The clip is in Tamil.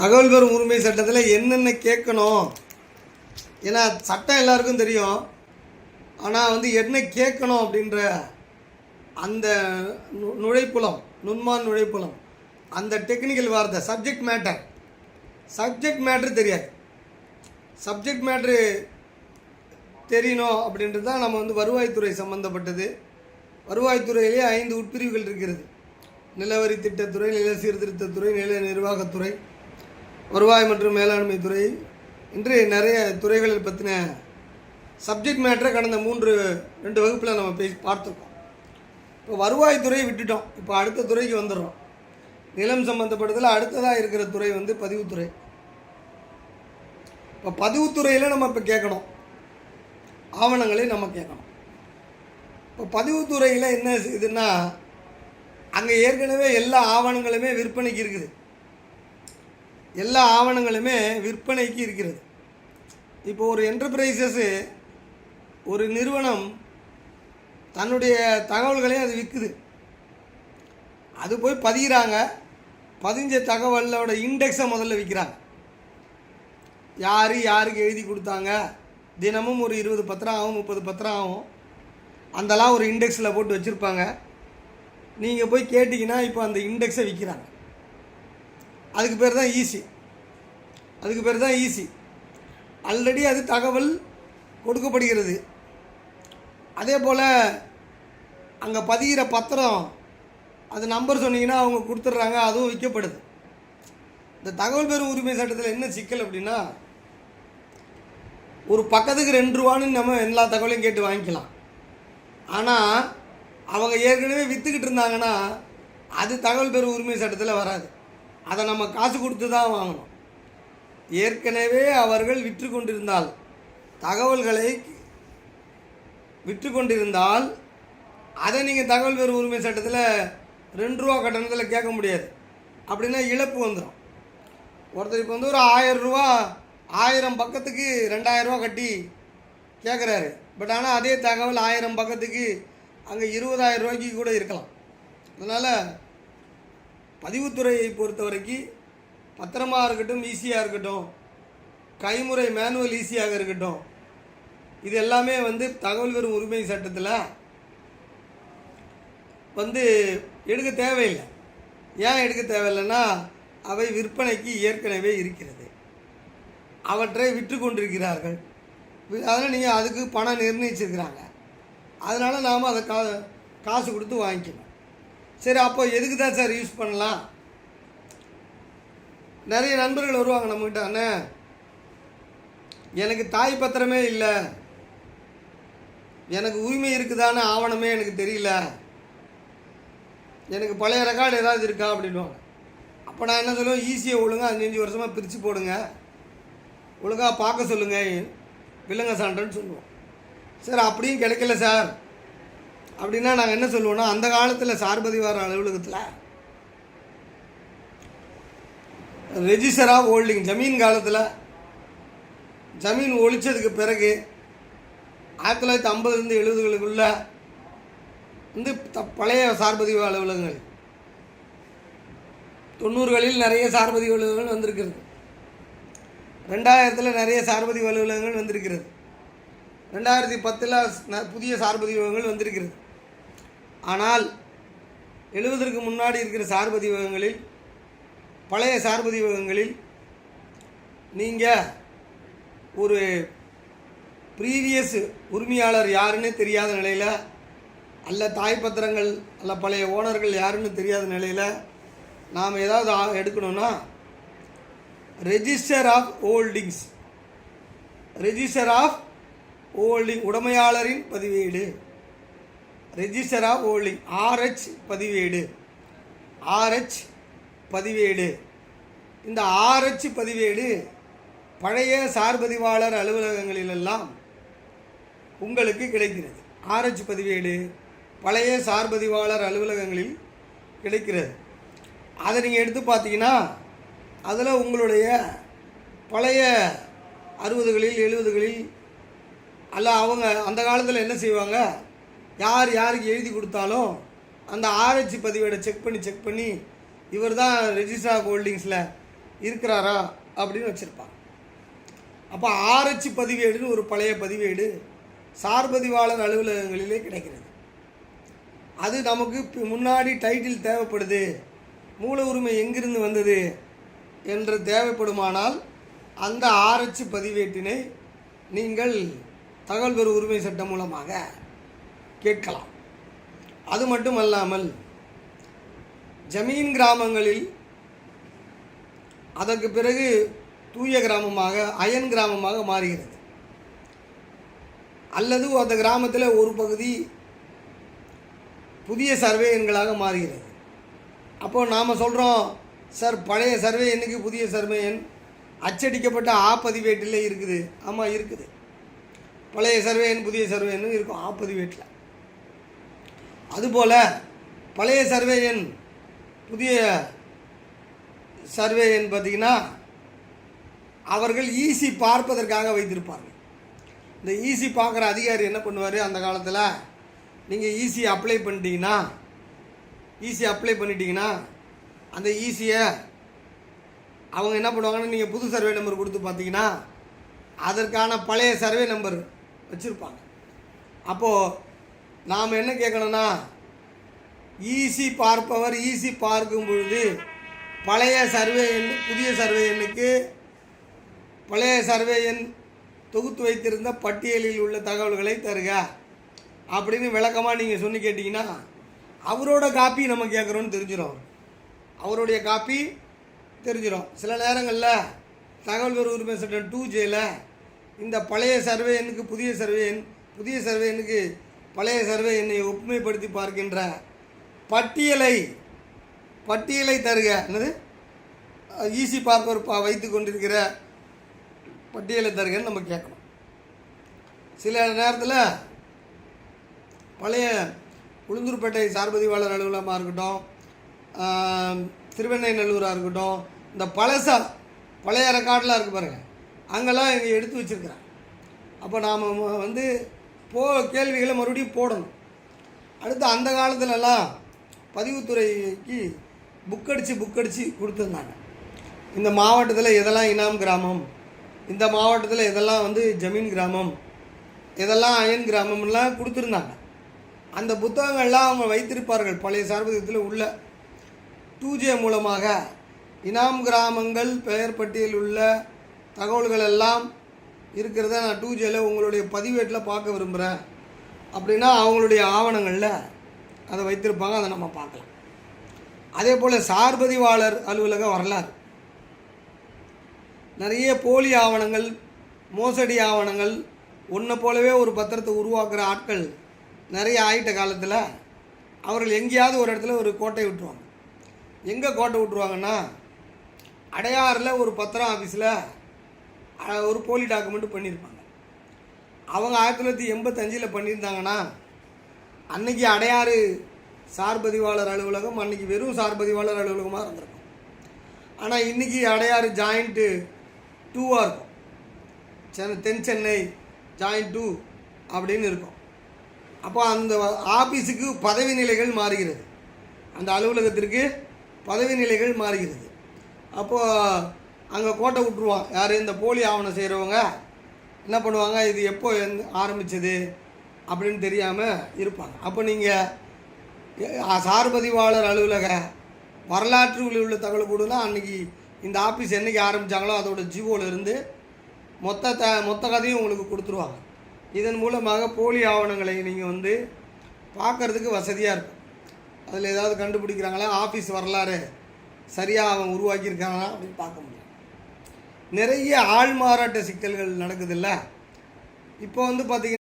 தகவல் பெறும் உரிமை சட்டத்தில் என்னென்ன கேட்கணும்? ஏன்னா சட்டம் எல்லாருக்கும் தெரியும். ஆனால் வந்து என்ன கேட்கணும் அப்படின்ற அந்த நு- நுழைப்புலம் நுண்மான் நுழைப்புலம் அந்த டெக்னிக்கல் வார்த்தை சப்ஜெக்ட் மேட்டர் சப்ஜெக்ட் மேட்ரு தெரியாது. சப்ஜெக்ட் மேட்ரு தெரியணும் அப்படின்றது தான் நம்ம வந்து வருவாய்த்துறை சம்மந்தப்பட்டது வருவாய்த்துறையிலே ஐந்து உட்பிரிவுகள் இருக்கிறது. நிலவரி திட்டத்துறை நில சீர்திருத்தத்துறை நில நிர்வாகத்துறை. வருவாய் மற்றும் மேலாண்மை துறை. இன்று நிறைய துறைகளில் பற்றின சப்ஜெக்ட் மேட்டரை கடந்த மூன்று ரெண்டு வகுப்பில் நம்ம பேசி பார்த்துருக்கோம். இப்போ வருவாய்த்துறையை விட்டுட்டோம். இப்போ அடுத்த துறைக்கு வந்துடுறோம். நிலம் சம்மந்தப்பட்டதில் அடுத்ததாக இருக்கிற துறை வந்து பதிவுத்துறை. இப்போ பதிவுத்துறையில் நம்ம இப்போ கேட்கணும். ஆவணங்களை நம்ம கேட்கணும். இப்போ பதிவுத்துறையில் என்ன இதுன்னா அங்கே ஏற்கனவே எல்லா ஆவணங்களுமே விற்பனைக்கு இருக்குது. எல்லா ஆவணங்களுமே விற்பனைக்கு இருக்கிறது. இப்போ ஒரு என்டர்பிரைசஸ்ஸு ஒரு நிறுவனம் தன்னுடைய தகவல்களையும் அது விற்குது அது போய் பதிகிறாங்க பதிஞ்ச தகவலோட இண்டெக்ஸை முதல்ல விற்கிறாங்க யார் யாருக்கு எழுதி கொடுத்தாங்க? தினமும் ஒரு இருபது பத்திரம் ஆகும் முப்பது பத்திரம் ஆகும். அந்தலாம் ஒரு இண்டெக்ஸில் போட்டு வச்சுருப்பாங்க. நீங்கள் போய் கேட்டிங்கன்னா இப்போ அந்த இண்டெக்ஸை விற்கிறாங்க அதுக்கு பேர் தான் ஈஸி அதுக்கு பேர் தான் ஈஸி ஆல்ரெடி அது தகவல் கொடுக்கப்படுகிறது. அதே போல் அங்கே பதிகிற பத்திரம் அது நம்பர் சொன்னீங்கன்னா அவங்க கொடுத்துட்றாங்க அதுவும் விற்கப்படுது. இந்த தகவல் பெறும் உரிமை சட்டத்தில் என்ன சிக்கல் அப்படின்னா ஒரு பக்கத்துக்கு ரெண்டு ரூபான்னு நம்ம எல்லா தகவலையும் கேட்டு வாங்கிக்கலாம். ஆனால் அவங்க ஏற்கனவே விற்றுக்கிட்டு இருந்தாங்கன்னா அது தகவல் பெறும் உரிமை சட்டத்தில் வராது. அதை நம்ம காசு கொடுத்து தான் வாங்கணும். ஏற்கனவே அவர்கள் விற்று கொண்டிருந்தால் தகவல்களை விற்று கொண்டிருந்தால் அதை நீங்கள் தகவல் பெறும் உரிமை சட்டத்தில் ரெண்டு ரூபா கட்டணத்தில் கேட்க முடியாது. அப்படின்னா இழப்பு வந்துடும் ஒருத்தர் இப்போ வந்து ஒரு ஆயிரம் ரூபா ஆயிரம் பக்கத்துக்கு ரெண்டாயிரம் ரூபா கட்டி கேட்குறாரு பட் ஆனால் அதே தகவல் ஆயிரம் பக்கத்துக்கு அங்கே இருபதாயிரம் ரூபாய்க்கு கூட இருக்கலாம். அதனால் பதிவுத்துறையை பொறுத்த வரைக்கும் பத்திரமாக இருக்கட்டும் ஈஸியாக இருக்கட்டும் கைமுறை மேனுவல் ஈஸியாக இருக்கட்டும் இது எல்லாமே வந்து தகவல் பெறும் உரிமை சட்டத்தில் வந்து எடுக்க தேவையில்லை. ஏன் எடுக்க தேவையில்லைன்னா அவை விற்பனைக்கு ஏற்கனவே இருக்கிறது. அவற்றை விற்று கொண்டிருக்கிறார்கள். அதனால் நீங்கள் அதுக்கு பணம் நிர்ணயிச்சிருக்கிறாங்க. அதனால் நாம் அதை கா காசு கொடுத்து வாங்கிக்கணும். சரி அப்போ எதுக்கு தான் சார் யூஸ் பண்ணலாம்? நிறைய நண்பர்கள் வருவாங்க நம்மக்கிட்ட அண்ணே. எனக்கு தாய் பத்திரமே இல்லை. எனக்கு உரிமை இருக்குதான்னு ஆவணமே எனக்கு தெரியல. எனக்கு பழைய ரெக்கார்டு ஏதாவது இருக்கா அப்படின்வாங்க அப்போ நான் என்ன சொல்லுவேன்? ஈஸியாக ஒழுங்காக அஞ்சு வருஷமாக பிரித்து போடுங்க. ஒழுங்காக பார்க்க சொல்லுங்கள் வில்லங்க சான்றன்னு சொல்லுவோம். சார் அப்படியும் கிடைக்கல சார். அப்படின்னா நாங்கள் என்ன சொல்லுவோம்னா அந்த காலத்தில் சார்பதிவார அலுவலகத்தில் ரெஜிஸ்டர் ஆஃப் ஹோல்டிங் ஜமீன் காலத்தில் ஜமீன் ஒழிச்சதுக்கு பிறகு ஆயிரத்தி தொள்ளாயிரத்தி ஐம்பதுலேருந்து எழுபதுகளுக்குள்ள வந்து த பழைய சார்பதிவு அலுவலகங்கள். தொண்ணூறுகளில் நிறைய சார்பதிவு அலுவலகங்கள் வந்திருக்கிறது. ரெண்டாயிரத்தில் நிறைய சார்பதிவு அலுவலகங்கள் வந்திருக்கிறது. ரெண்டாயிரத்தி பத்தில் புதிய சார்பதிவகங்கள் வந்திருக்கிறது. ஆனால் எழுவதற்கு முன்னாடி இருக்கிற சார்பதிவகங்களில் பழைய சார்பதிவகங்களில் நீங்கள் ஒரு ப்ரீவியஸ் உரிமையாளர் யாருன்னு தெரியாத நிலையில் அல்ல தாய் பத்திரங்கள் அல்ல பழைய ஓனர்கள் யாருன்னு தெரியாத நிலையில் நாம் ஏதாவது எடுக்கணும்னா register of holdings register of holding உடமையாளரின் பதிவேடு. Register of holding R H பதிவேடு. ஆர்ஹெச் பதிவேடு. இந்த ஆர்ஹெச் பதிவேடு பழைய சார்பதிவாளர் அலுவலகங்களிலெல்லாம் உங்களுக்கு கிடைக்கிறது. ஆர்ஹெச் பதிவேடு பழைய சார்பதிவாளர் அலுவலகங்களில் கிடைக்கிறது. அதை நீங்கள் எடுத்து பார்த்தீங்கன்னா அதில் உங்களுடைய பழைய அறுபதுகளில் எழுபதுகளில் அல்ல அவங்க அந்த காலத்தில் என்ன செய்வாங்க? யார் யாருக்கு எழுதி கொடுத்தாலும் அந்த ஆர்ஹெச் பதிவேடை செக் பண்ணி செக் பண்ணி இவர் தான் ரெஜிஸ்டர் ஆஃப் ஹோல்டிங்ஸில் இருக்கிறாரா அப்படின்னு வச்சுருப்பாங்க. அப்போ ஆர்ஹெச் பதிவேடுன்னு ஒரு பழைய பதிவேடு சார்பதிவாளர் அலுவலகங்களிலே கிடைக்கிறது. அது நமக்கு முன்னாடி டைட்டில் தேவைப்படுது மூல உரிமை எங்கிருந்து வந்தது என்று தேவைப்படுமானால் அந்த ஆர்ஹெச் பதிவேட்டினை நீங்கள் தகவல் பெறும் உரிமை சட்டம் மூலமாக கேட்கலாம். அது மட்டுமல்லாமல் ஜமீன் கிராமங்களில் அதற்கு பிறகு தூய கிராமமாக அயன் கிராமமாக மாறுகிறது. அல்லது அந்த கிராமத்தில் ஒரு பகுதி புதிய சர்வே எண்களாக மாறுகிறது. அப்போ நாம் சொல்கிறோம் சார் பழைய சர்வே எண்ணுக்கு புதிய சர்வே எண்? அச்சடிக்கப்பட்ட ஆ பதிவேட்டில் இருக்குது. ஆமாம் இருக்குது. பழைய சர்வே எண் புதிய சர்வே இருக்கும் ஆ பதிவேட்டில். அதுபோல் பழைய சர்வே எண் புதிய சர்வே எண் பார்த்தீங்கன்னா அவர்கள் ஈசி பார்ப்பதற்காக வைத்திருப்பார்கள். இந்த ஈசி பார்க்குற அதிகாரி என்ன பண்ணுவார்? அந்த காலத்தில் நீங்கள் ஈசி அப்ளை பண்ணிட்டீங்கன்னா ஈசி அப்ளை பண்ணிட்டீங்கன்னா அந்த ஈஸியை அவங்க என்ன பண்ணுவாங்கன்னா நீங்கள் புது சர்வே நம்பர் கொடுத்து பார்த்தீங்கன்னா அதற்கான பழைய சர்வே நம்பர் வச்சுருப்பாங்க. அப்போது நாம் என்ன கேட்கணும்னா ஈசி பார்ப்பவர் ஈசி பார்க்கும் பொழுது பழைய சர்வே எண் புதிய சர்வே எண்ணுக்கு பழைய சர்வே எண் தொகுத்து வைத்திருந்த பட்டியலில் உள்ள தகவல்களை தருக. அப்படின்னு விளக்கமாக நீங்கள் சொல்லி கேட்டிங்கன்னா அவரோட காப்பி நம்ம கேட்குறோன்னு தெரிஞ்சிடும் அவருடைய காப்பி தெரிஞ்சிடும் சில நேரங்களில் தகவல் பெறும் உரிமை சட்டம் டூ ஜேயில் இந்த பழைய சர்வே எண்ணுக்கு புதிய சர்வே எண் புதிய சர்வே எண்ணுக்கு பழைய சர்வே என்னை ஒப்புமைப்படுத்தி பார்க்கின்ற பட்டியலை பட்டியலை தருக. என்னது? ஈசி பார்ப்பர் பா வைத்து கொண்டிருக்கிற பட்டியலை தருகன்னு நம்ம கேட்கணும். சில நேரத்தில் பழைய உளுந்தூர்பேட்டை சார்பதிவாளர் அலுவலகமாக இருக்கட்டும் திருவெண்ணை நல்லூராக இருக்கட்டும் இந்த பழசா பழைய ரெக்கார்டெலாம் இருக்குது பாருங்கள் அங்கெல்லாம் இங்கே எடுத்து வச்சுருக்கிறேன் அப்போ நாம் வந்து போ கேள்விகளை மறுபடியும் போடணும். அடுத்து அந்த காலத்துலலாம் பதிவுத்துறைக்கு புக் அடித்து புக் அடித்து கொடுத்துருந்தாங்க. இந்த மாவட்டத்தில் எதெல்லாம் இனாம் கிராமம் இந்த மாவட்டத்தில் இதெல்லாம் வந்து ஜமீன் கிராமம் இதெல்லாம் அயன் கிராமம்லாம் கொடுத்துருந்தாங்க. அந்த புத்தகங்கள்லாம் அவங்க வைத்திருப்பார்கள் பழைய சார்பதத்தில் உள்ள. டூ ஜே மூலமாக இனாம் கிராமங்கள் பெயர் பட்டியலில் உள்ள தகவல்கள் எல்லாம் இருக்கிறத நான் டூ ஜேல உங்களுடைய பதிவேட்டில் பார்க்க விரும்புகிறேன் அப்படின்னா அவங்களுடைய ஆவணங்களில் அதை வைத்திருப்பாங்க அதை நம்ம பார்க்கலாம். அதே போல் சார்பதிவாளர் அலுவலக வரலாறு. நிறைய போலி ஆவணங்கள் மோசடி ஆவணங்கள் ஒன்றை போலவே ஒரு பத்திரத்தை உருவாக்குற ஆட்கள் நிறைய ஆயிட்ட காலத்தில் அவர்கள் எங்கேயாவது ஒரு இடத்துல ஒரு கோட்டை விட்டுருவாங்க. எங்கே கோட்டை விட்டுருவாங்கன்னா அடையாறில் ஒரு பத்திரம் ஆஃபீஸில் ஒரு போலி டாக்குமெண்ட் பண்ணியிருப்பாங்க அவங்க ஆயிரத்தி தொள்ளாயிரத்தி எண்பத்தஞ்சில் பண்ணியிருந்தாங்கன்னா அன்னைக்கு அடையாறு சார்பதிவாளர் அலுவலகம் அன்றைக்கி வெறும் சார்பதிவாளர் அலுவலகமாக இருந்திருக்கும். ஆனால் இன்றைக்கி அடையாறு ஜாயிண்ட்டு டூவாக இருக்கும். சென்னை தென் சென்னை ஜாயிண்ட் டூ அப்படின்னு இருக்கும். அப்போ அந்த ஆஃபீஸுக்கு பதவி நிலைகள் மாறுகிறது. அந்த அலுவலகத்திற்கு பதவி நிலைகள் மாறுகிறது. அப்போது அங்கே கோட்டை விட்ருவான் யார்? இந்த போலி ஆவணம் செய்கிறவங்க என்ன பண்ணுவாங்க? இது எப்போ எந்த- ஆரம்பித்தது அப்படின்னு தெரியாமல் இருப்பாங்க. அப்போ நீங்கள் சார்பதிவாளர் அலுவலக வரலாற்றுகளில் உள்ள தகவல் கொடுனா அன்றைக்கி இந்த ஆஃபீஸ் என்றைக்கு ஆரம்பித்தாங்களோ அதோட ஜிவோல இருந்து மொத்த த மொத்த கதையும் உங்களுக்கு கொடுத்துருவாங்க. இதன் மூலமாக போலி ஆவணங்களை நீங்கள் வந்து பார்க்கறதுக்கு வசதியாக இருக்கும். அதில் ஏதாவது கண்டுபிடிக்கிறாங்களா? ஆஃபீஸ் வரலாறு சரியாக அவன் உருவாக்கியிருக்காங்களா அப்படின்னு பார்க்க முடியும். நிறைய ஆள்மாறாட்ட சிக்கல்கள் நடக்குதுல்ல? இப்போ வந்து பார்த்திங்கன்னா